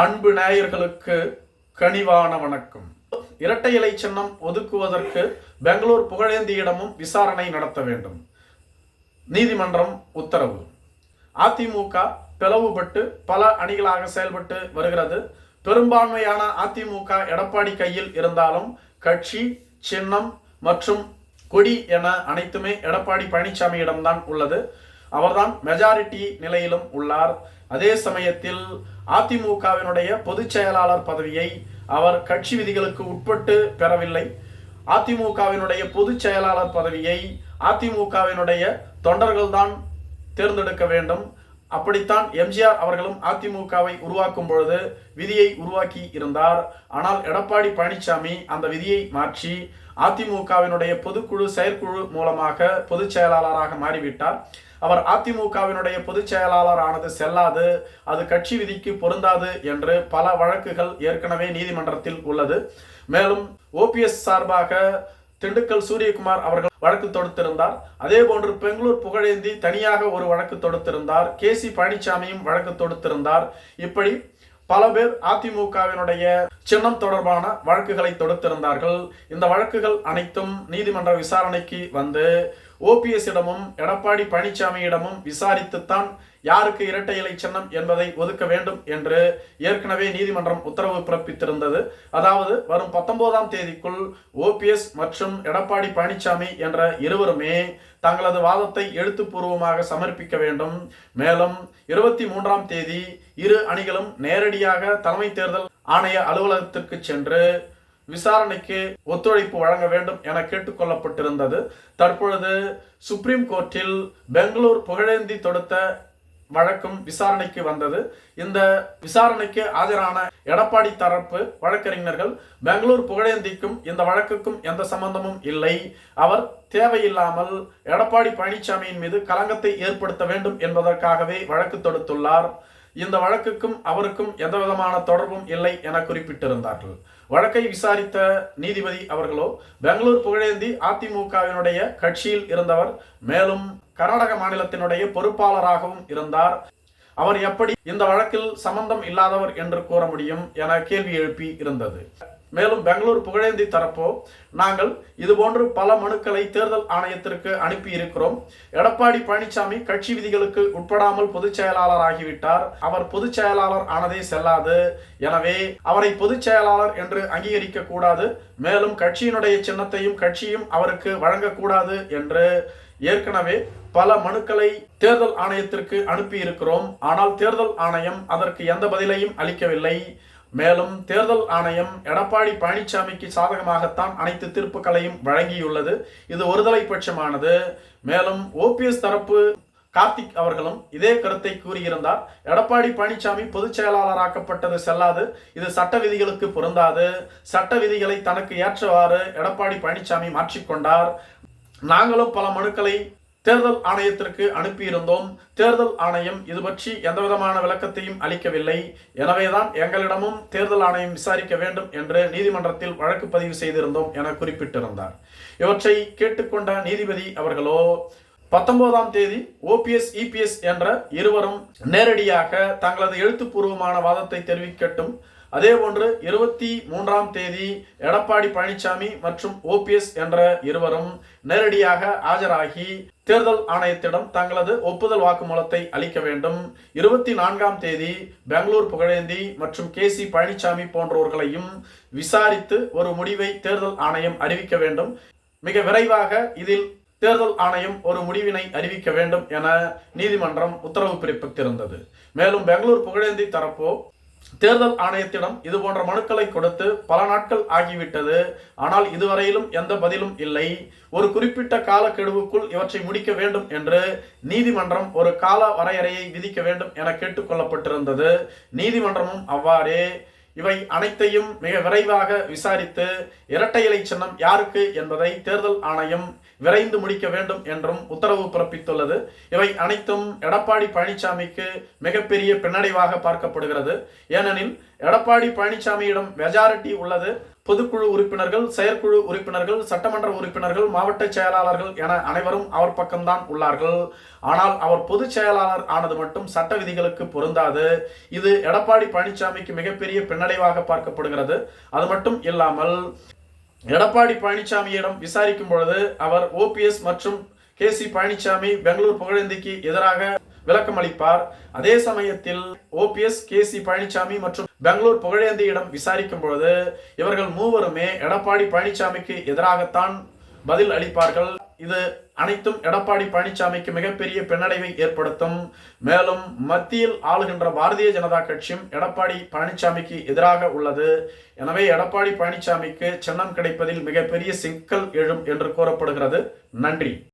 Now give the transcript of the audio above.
அன்பு நேயர்களுக்கு கனிவான வணக்கம். இரட்டை இலை சின்னம் ஒதுக்குவதற்கு பெங்களூர் புகழேந்தியிடமும் விசாரணை நடத்த வேண்டும். நீதிமன்றம் உத்தரவு. அதிமுக பிளவுபட்டு பல அணிகளாக செயல்பட்டு வருகிறது. பெரும்பான்மையான அதிமுக எடப்பாடி கையில் இருந்தாலும் கட்சி சின்னம் மற்றும் கொடி என அனைத்துமே எடப்பாடி பழனிசாமியிடம்தான் உள்ளது. அவர்தான் மெஜாரிட்டி நிலையிலும் உள்ளார். அதே சமயத்தில் அதிமுகவினுடைய பொதுச் செயலாளர் பதவியை அவர் கட்சி விதிகளுக்கு உட்பட்டு பெறவில்லை. அதிமுகவினுடைய பொதுச் செயலாளர் பதவியை அதிமுகவினுடைய தொண்டர்கள்தான் தேர்ந்தெடுக்க வேண்டும். அப்படித்தான் எம்ஜிஆர் அவர்களும் அதிமுகவை உருவாக்கும் பொழுது விதியை உருவாக்கி இருந்தார். ஆனால் எடப்பாடி பழனிசாமி அந்த விதியை மாற்றி அதிமுகவினுடைய பொதுக்குழு செயற்குழு மூலமாக பொதுச் செயலாளராக மாறிவிட்டார். அவர் அதிமுகவினுடைய பொதுச் செயலாளர் ஆனது செல்லாது அது கட்சி விதிக்கு பொருந்தாது என்று பல வழக்குகள் ஏற்கனவே நீதிமன்றத்தில் உள்ளது. மேலும் ஓபிஎஸ் சார்பாக திண்டுக்கல் சூரியகுமார் அவர்கள் வழக்கு தொடுத்திருந்தார். அதே போன்று பெங்களூர் புகழேந்தி தனியாக ஒரு வழக்கு தொடுத்திருந்தார். கே சி பழனிசாமியும் வழக்கு தொடுத்திருந்தார். இப்படி பல பேர் அதிமுகவினுடைய சின்னம் தொடர்பான வழக்குகளை தொடுத்திருந்தார்கள். இந்த வழக்குகள் அனைத்தும் நீதிமன்ற விசாரணைக்கு வந்து ஓபிஎஸ் இடமும் எடப்பாடி பழனிசாமியிடமும் விசாரித்துத்தான் யாருக்கு இரட்டை இலை சின்னம் என்பதை ஒதுக்க வேண்டும் என்று ஏற்கனவே நீதிமன்றம் உத்தரவு பிறப்பித்திருந்தது. அதாவது வரும் பத்தொன்பதாம் தேதிக்குள் ஓபிஎஸ் மற்றும் எடப்பாடி பழனிசாமி என்ற இருவருமே தங்களது வாதத்தை எழுத்துப்பூர்வமாக சமர்ப்பிக்க வேண்டும். மேலும் இருபத்தி மூன்றாம் தேதி இரு அணிகளும் நேரடியாக தலைமை தேர்தல் ஆணைய அலுவலகத்திற்கு சென்று விசாரணைக்கு ஒத்துழைப்பு வழங்க வேண்டும் என கேட்டுக்கொள்ளப்பட்டிருந்தது. தற்பொழுது சுப்ரீம் கோர்ட்டில் பெங்களூர் புகழேந்தி தொடுத்த வழக்கும் விசாரணைக்கு வந்தது. இந்த விசாரணைக்கு ஆஜரான எடப்பாடி தரப்பு வழக்கறிஞர்கள் பெங்களூர் புகழேந்திக்கும் இந்த வழக்குக்கும் எந்த சம்பந்தமும் இல்லை. அவர் தேவையில்லாமல் எடப்பாடி பழனிசாமியின் மீது கலங்கத்தை ஏற்படுத்த வேண்டும் என்பதற்காகவே வழக்கு தொடுத்துள்ளார். இந்த வழக்குக்கும் அவருக்கும் எந்த விதமான தொடர்பும் இல்லை என குறிப்பிட்டிருந்தார்கள். வழக்கை விசாரித்த நீதிபதி அவர்களோ பெங்களூர் புகழேந்தி அதிமுகவினுடைய கட்சியில் இருந்தவர் மேலும் கர்நாடக மாநிலத்தினுடைய பொறுப்பாளராகவும் இருந்தார். அவர் எப்படி இந்த வழக்கில் சம்பந்தம் இல்லாதவர் என்று கூற முடியும் என கேள்வி எழுப்பி இருந்தது. மேலும் பெங்களூர் புகழேந்தி தரப்போ நாங்கள் இதுபோன்று பல மனுக்களை தேர்தல் ஆணையத்திற்கு அனுப்பி இருக்கிறோம் எடப்பாடி பழனிசாமி கட்சி விதிகளுக்கு உட்படாமல் பொதுச் செயலாளர் ஆகிவிட்டார். அவர் பொதுச் செயலாளர் ஆனதே செல்லாது. எனவே அவரை பொதுச் செயலாளர் என்று அங்கீகரிக்க கூடாது. மேலும் கட்சியினுடைய சின்னத்தையும் கட்சியும் அவருக்கு வழங்கக்கூடாது என்று ஏற்கனவே பல மனுக்களை தேர்தல் ஆணையத்திற்கு அனுப்பி இருக்கிறோம் ஆனால் தேர்தல் ஆணையம் அதற்கு எந்த பதிலையும் அளிக்கவில்லை. மேலும் தேர்தல் ஆணையம் எடப்பாடி பழனிசாமிக்கு சாதகமாகத்தான் அனைத்து தீர்ப்புகளையும் வழங்கியுள்ளது. இது ஒருதலை பட்சமானது. மேலும் ஓபிஎஸ் தரப்பு கார்த்திக் அவர்களும் இதே கருத்தை கூறியிருந்தார். எடப்பாடி பழனிசாமி பொதுச் செயலாளராக்கப்பட்டது செல்லாது. இது சட்ட விதிகளுக்கு பொருந்தாது. சட்ட விதிகளை தனக்கு ஏற்றவாறு எடப்பாடி பழனிசாமி மாற்றிக்கொண்டார். நாங்களும் பல மனுக்களை தேர்தல் ஆணையத்திற்கு அனுப்பியிருந்தோம். தேர்தல் ஆணையம் இது பற்றி எந்த விதமான விளக்கத்தையும் அளிக்கவில்லை. எனவேதான் எங்களிடமும் தேர்தல் ஆணையம் விசாரிக்க வேண்டும் என்று நீதிமன்றத்தில் வழக்கு பதிவு செய்திருந்தோம் என குறிப்பிட்டிருந்தார். இவற்றை கேட்டுக்கொண்ட நீதிபதி அவர்களோ பத்தொன்பதாம் தேதி ஓபிஎஸ் இபிஎஸ் என்ற இருவரும் நேரடியாக தங்களது எழுத்துப்பூர்வமான வாதத்தை தெரிவிக்கட்டும். அதே போன்று இருபத்தி மூன்றாம் தேதி எடப்பாடி பழனிசாமி மற்றும் ஓபிஎஸ் என்ற இருவரும் நேரடியாக ஆஜராகி தேர்தல் ஆணையத்திடம் தங்களது ஒப்புதல் வாக்குமூலத்தை அளிக்க வேண்டும். இருபத்தி நான்காம் தேதி பெங்களூர் புகழேந்தி மற்றும் கே சி பழனிசாமி போன்றவர்களையும் விசாரித்து ஒரு முடிவை தேர்தல் ஆணையம் அறிவிக்க வேண்டும். மிக விரைவாக இதில் தேர்தல் ஆணையம் ஒரு முடிவினை அறிவிக்க வேண்டும் என நீதிமன்றம் உத்தரவு பிறப்பித்திருந்தது. மேலும் பெங்களூர் புகழேந்தி தரப்போ தேர்தல் ஆணையத்திடம் இது போன்ற மனுக்களை கொடுத்து பல நாட்கள் ஆகிவிட்டது. ஆனால் இதுவரையிலும் எந்த பதிலும் இல்லை. ஒரு குறிப்பிட்ட காலக்கெடுவுக்குள் இவற்றை முடிக்க வேண்டும் என்று நீதிமன்றம் ஒரு கால வரையறையை விதிக்க வேண்டும் என கேட்டுக்கொள்ளப்பட்டிருந்தது நீதிமன்றமும் அவ்வாறே இவை அனைத்தையும் மிக விரைவாக விசாரித்து இரட்டை இலை சின்னம் யாருக்கு என்பதை தேர்தல் ஆணையம் விரைந்து முடிக்க வேண்டும் என்றும் உத்தரவு பிறப்பித்துள்ளது. இவை அனைத்தும் எடப்பாடி பழனிசாமிக்கு மிகப்பெரிய பின்னடைவாக பார்க்கப்படுகிறது. ஏனெனில் எடப்பாடி பழனிசாமியிடம் மெஜாரிட்டி உள்ளது. பொதுக்குழு உறுப்பினர்கள் செயற்குழு உறுப்பினர்கள் சட்டமன்ற உறுப்பினர்கள் மாவட்ட செயலாளர்கள் என அனைவரும் அவர் பக்கம்தான் உள்ளார்கள். ஆனால் அவர் பொதுச் செயலாளர் ஆனது மட்டும் சட்ட விதிகளுக்கு பொருந்தாது. இது எடப்பாடி பழனிசாமிக்கு மிகப்பெரிய பின்னடைவாக பார்க்கப்படுகிறது. அது மட்டும் இல்லாமல் எடப்பாடி பழனிசாமியிடம் விசாரிக்கும் பொழுது அவர் ஓபிஎஸ் மற்றும் கே சி பழனிசாமி பெங்களூர் புகழேந்திக்கு எதிராக விளக்கம் அளிப்பார் அதே சமயத்தில் ஓபிஎஸ் கே சி பழனிசாமி மற்றும் பெங்களூர் புகழேந்தியிடம் விசாரிக்கும் பொழுது இவர்கள் மூவருமே எடப்பாடி பழனிசாமிக்கு எதிராகத்தான் பதில் அளிப்பார்கள். இது அனைத்தும் எடப்பாடி பழனிசாமிக்கு மிகப்பெரிய பின்னடைவை ஏற்படுத்தும். மேலும் மத்தியில் ஆளுகின்ற பாரதிய ஜனதா கட்சியும் எடப்பாடி பழனிசாமிக்கு எதிராக உள்ளது. எனவே எடப்பாடி பழனிசாமிக்கு சின்னம் கிடைப்பதில் மிகப்பெரிய சிக்கல் எழும் என்று கூறப்படுகிறது. நன்றி.